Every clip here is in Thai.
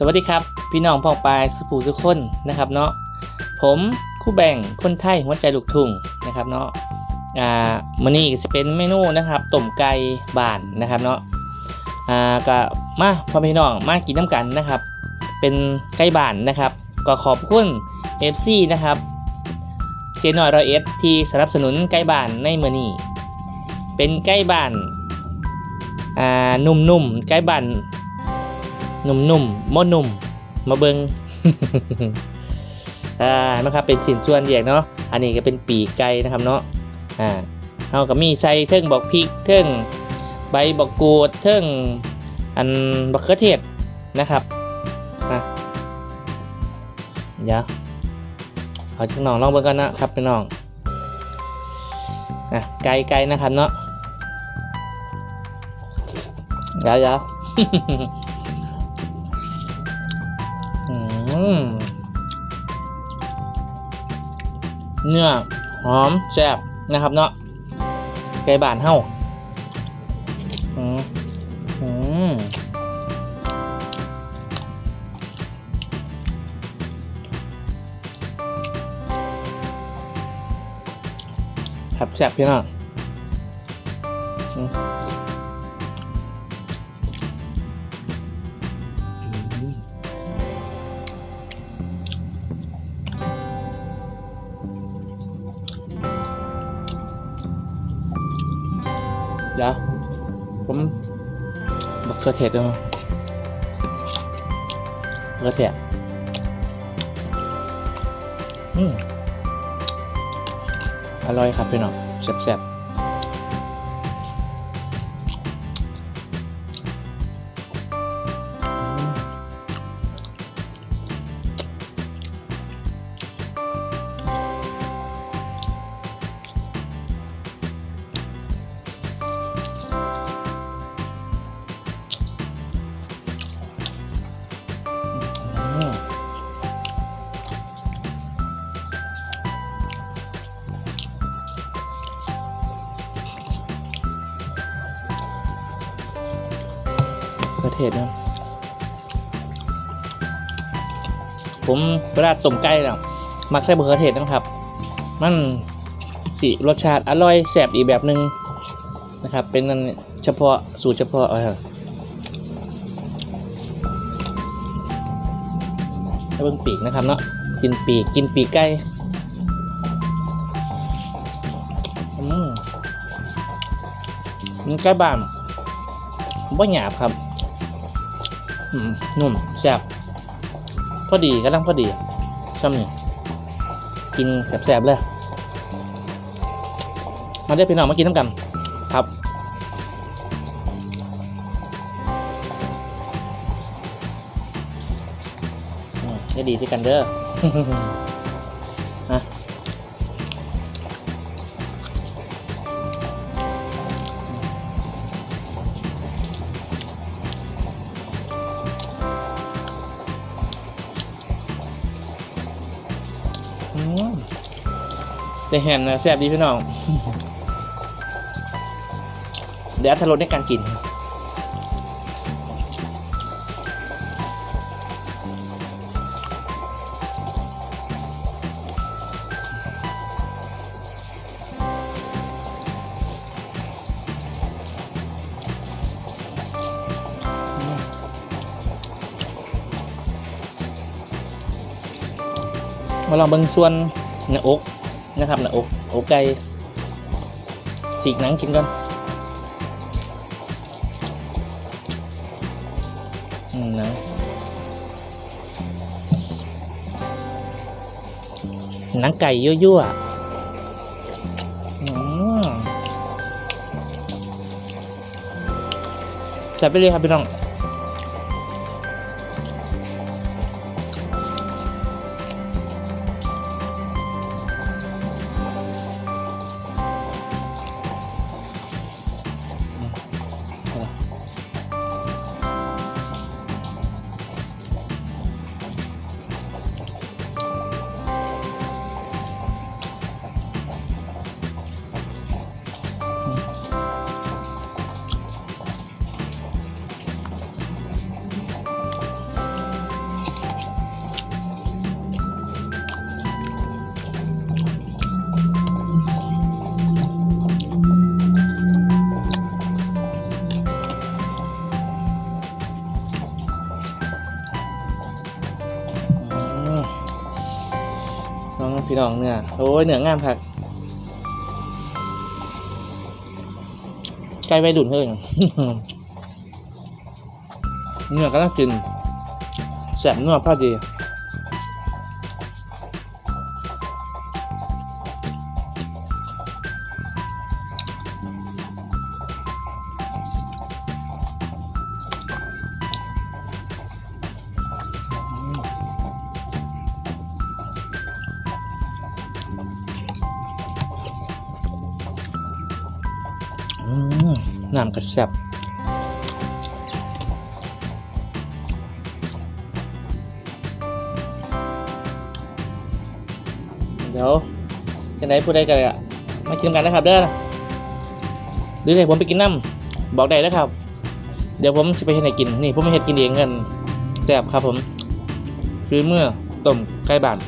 สวัสดีครับ พี่น้องพ่องปลายสุภูสุคนนะครับเนาะผมคู่แบ่งคนไทยหัวใจลูกทุ่งนะครับเนาะอ่ามื้อนี้ก็จะเป็นเมนูนะครับต้มไก่บานนะครับเนาะอ่าก็มาพ่อพี่น้องมากินน้ำกันนะครับ เป็นไก่บานนะครับ ก็ขอบคุณ FC นะครับเจนอยรอเอสที่สนับสนุนไก่บานในมือนี้เป็นไก่บานอ่านุ่มๆไก่บาน หนุ่มๆม่นุ่ม มาเบิงอ่านะครับเป็นชิ้นส่วนแยกเนาะ อันนี้ก็เป็นปีกไก่นะครับเนาะ อ่าเอาก็มีใส่เทิงบอกพริกเทิงใบบอกกูดเทิงอันบักเขือเทศนะครับนะเดี๋ยวเอาชิงน้องลองเบิ่งกันนะครับพี่น้องอะไก่ไก่นะครับเนาะเดี๋ยวเดี๋ยว เนื้อหอมแซ่บนะครับเนาะไก่บานเฮาอืมอืมครับแซ่บพี่น้อง เดี๋ยว ผมบักเขือเทศด้วยบักเขือเทศอืมอร่อยครับพี่น้องแซ่บ เขือเทศนะผมเวลาต้มไก่แล้วมักใส่มะเขือเทศนะครับ มันสีรสชาติอร่อยแซ่บอีกแบบหนึ่งนะครับ เป็นอันเฉพาะสูตรเฉพาะเอาเถอะให้เบิ่งปีกนะครับเนาะกินปีกกินปีกไก่อืมมันใกล้บ้านบ่หยาบครับ นุ่มแซ่บพอดีกำลังพอดีซ้ำนี่กินแซ่บๆเลย มาได้อพี่น้องมากินน้ำกัน ครับจะดีที่กันเด้อ ได้แฮนนะแซ่บดีพี่น้อง เดี๋ยวอัตรสในการกิน มาลองเบิ่งส่วนหน้าอก นะครับหน้าอกอกไก่สีกหนังกินก่อนอืมนังหนังไก่ยั่วๆอืมแซ่บไปเลยครับพี่น้อง น้องเนื้อโอ้ยเนื้องามคักใกล้ไปดุนเพิ่งเนื้อก็ต้องกินแสบนัวพอดี น้ำกระแซบเดี๋ยวจะไหนพูดได้กันอะมากินกันนะครับเด้อหรือให้ผมไปกินน้ำบอกได้นะครับ เดี๋ยวผมจะไปเฮ็ดให้กินนี่ผมไม่เฮ็ดกินเองกันแซ่บครับผมคือเมื่อต้มไก่บ้าน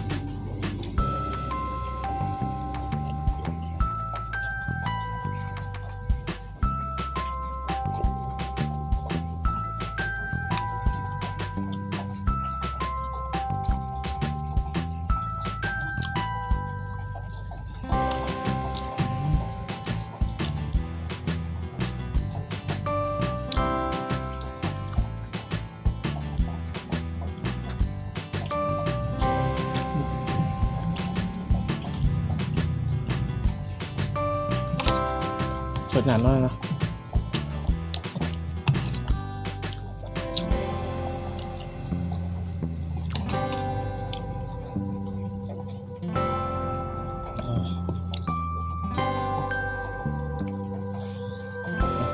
สดน้ำมากนะ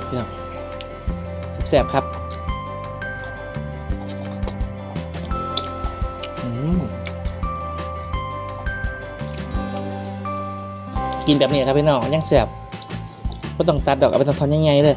เดี๋ยวแสบๆครับอืมกินแบบนี้ครับพี่น้องยังแสบ ก็ต้องตัดดอกเอาไปทำทอนยังไงเลย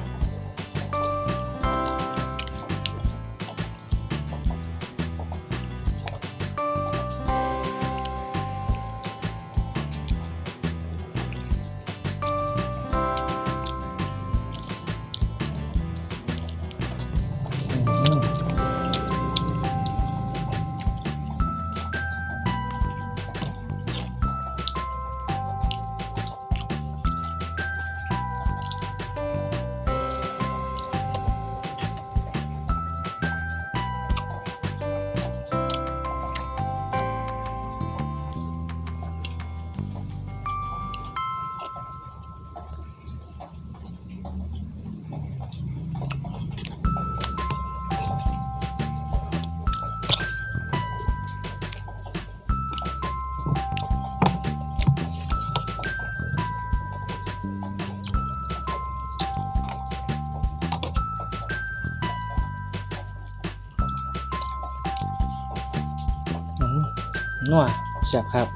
นัวแซ่บครับ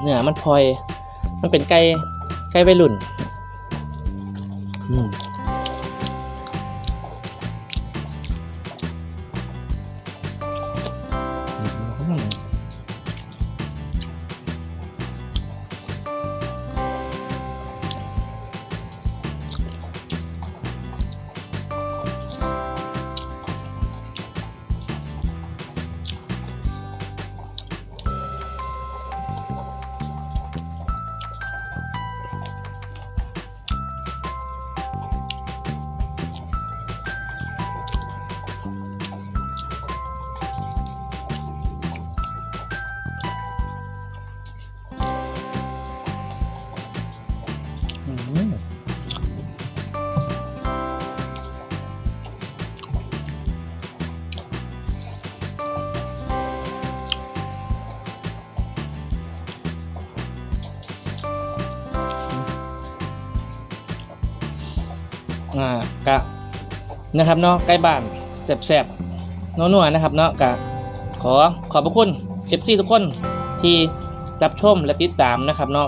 เนื้อมันพลอย มันเป็นไก่ไก่วัยรุ่น อืม อ่ากะนะครับเนาะใกล้บ้านแสบๆนัวๆนะครับเนาะกะขอขอบพระคุณ FC ทุกคนที่รับชมและติดตามนะครับเนาะ